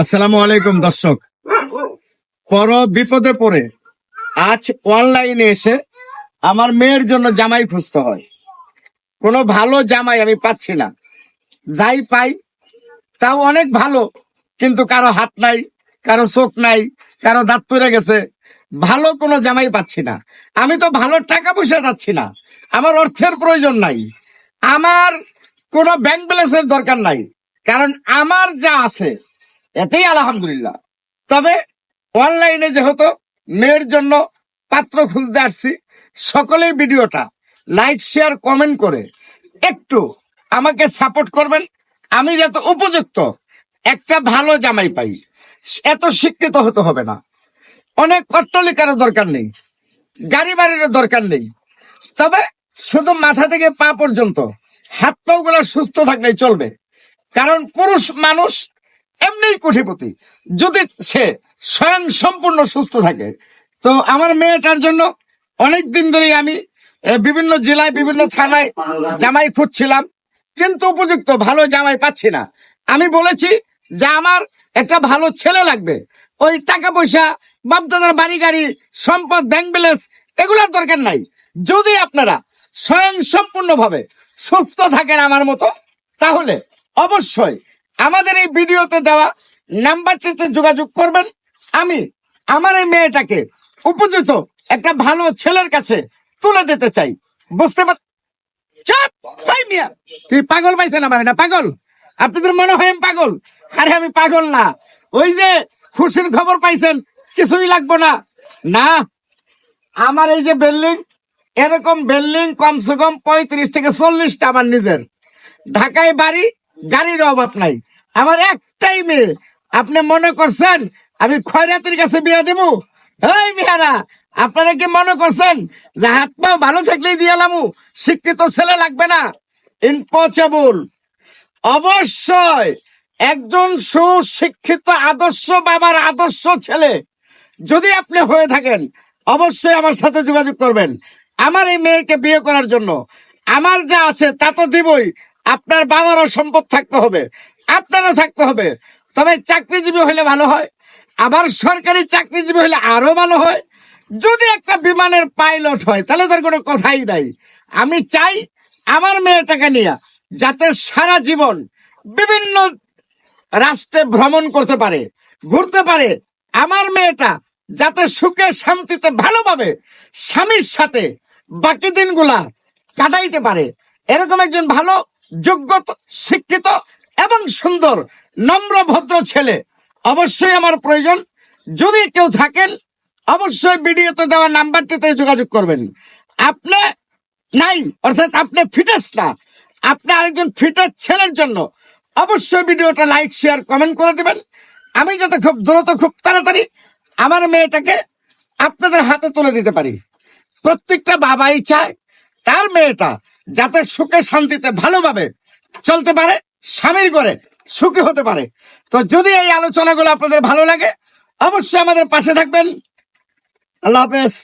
আসসালামু আলাইকুম, দর্শক। পর বিপদে পড়ে। আজ অনলাইনে এসে আমার মেয়ের জন্য জামাই খুঁজতে হয়। কোনো ভালো জামাই আমি পাচ্ছি না। যাই পাই, তাও অনেক ভালো, কিন্তু কারও হাত নাই, কারও চোখ নাই, কারও দাঁত পড়ে গেছে। ভালো কোনো জামাই পাচ্ছি না। আমি তো ভালো টাকা পয়সা যাচ্ছি না। আমার অর্থের প্রয়োজন নাই। আমার কোনো ব্যাংক ব্যালেন্সের দরকার নাই। কারণ আমার যা আছে এতেই আলহামদুলিল্লাহ। তবে অনলাইনে যেহেতু মেয়ের জন্য পাত্র খুঁজতে আসছি, সকলেই ভিডিওটা লাইক শেয়ার কমেন্ট করে একটু আমাকে সাপোর্ট করবেন। আমি যাতে উপযুক্ত, একটা ভালো জামাই পাই। এত শিক্ষিত হতে হবে না। অনেক অট্টলিকারও দরকার নেই, গাড়ি বাড়িরও দরকার নেই। তবে শুধু মাথা থেকে পা পর্যন্ত হাত পাও সুস্থ থাকলেই চলবে। কারণ পুরুষ মানুষ এমনি কোটিপতি। যদি সে স্বয়ং সম্পূর্ণ সুস্থ থাকে, তো আমার মেয়েটার জন্য অনেক দিন ধরেই আমি বিভিন্ন জেলায়, বিভিন্ন থানায় জামাই খুঁজছিলাম, কিন্তু উপযুক্ত ভালো জামাই পাচ্ছি না। আমি বলেছি যে আমার একটা ভালো ছেলে লাগবে। ওই টাকা পয়সা, বাপদাদার বাড়ি গাড়ি, সম্পদ ব্যাংক ব্যালেন্স এগুলোর দরকার নাই। যদি আপনারা স্বয়ং সম্পূর্ণভাবে সুস্থ থাকেন আমার মতো, তাহলে অবশ্যই আমাদের এই ভিডিওতে দেওয়া নাম্বারটিতে যোগাযোগ করবেন। আমি আমার এই মেয়েটাকে উপযুক্ত একটা ভালো ছেলের কাছে তুলে দিতে চাই। বুঝতে পার চাপ! তাই মিয়া! পাগল পাইছেন আমার না? পাগল? আপনাদের মনে হয় আমি পাগল? আরে আমি পাগল না। ওই যে খুশির খবর পাইছেন, কিছুই লাগবো না। না, আমার এই যে বিল্ডিং, এরকম বিল্ডিং কমসে কম পঁয়ত্রিশ থেকে চল্লিশটা আমার নিজের। ঢাকায় বাড়ি, গাড়ির অভাব নাই। আমার একটাই মেয়ে আপনি মনে করছেন আমি খয়রাতির কাছে বিয়ে দেবো? এই মেয়েরা, আপনারা কি মনে করছেন যে হাত পা ভালো থাকলেই দিয়ে শিক্ষিত ছেলে লাগবে না। ইম্পসিবল অবশ্যই একজন সুশিক্ষিত আদর্শ বাবার আদর্শ ছেলে। যদি আপনি হয়ে থাকেন, অবশ্যই আমার সাথে যোগাযোগ করবেন। আমার এই মেয়েকে বিয়ে করার জন্য। আমার যা আছে তা তো দিবই। আপনার বাবারও সম্পদ থাকতে হবে। আপনারও থাকতে হবে। তবে চাকরিজীবী হলে ভালো হয়, আবার সরকারি চাকরিজীবী হলে আরও ভালো হয়। যদি একটা বিমানের পাইলট হয়, তাহলে তার কোনো কথাই নাই। আমি চাই আমার মেয়েটাকে নিয়ে যাতে সারা জীবন বিভিন্ন রাষ্ট্রে ভ্রমণ করতে পারে, ঘুরতে পারে। আমার মেয়েটা যাতে সুখে, শান্তিতে, ভালোভাবে স্বামীর সাথে বাকি দিনগুলা কাটাইতে পারে। এরকম একজন ভালো, যোগ্য, শিক্ষিত এবং সুন্দর, নম্র, ভদ্র ছেলে। অবশ্যই আমার প্রয়োজন। যদি কেউ থাকেন, অবশ্যই ভিডিওতে দেওয়া নাম্বারটিতে যোগাযোগ করবেন। আপনি নাই, অর্থাৎ আপনি ফিটেস না। আপনি আরেকজন ফিটার ছেলের জন্য অবশ্যই ভিডিওটা লাইক শেয়ার কমেন্ট করে দিবেন। আমি যাতে খুব দ্রুত, খুব তাড়াতাড়ি আমার মেয়েটাকে আপনাদের হাতে তুলে দিতে পারি। প্রত্যেকটা বাবাই চায় তার মেয়েটা যাতে সুখে শান্তিতে ভালোভাবে চলতে পারে। স্বামীর করে সুখী হতে পারে। তো যদি এই আলোচনাগুলো আপনাদের ভালো লাগে, অবশ্যই আমাদের পাশে থাকবেন। আল্লাহ হাফেজ।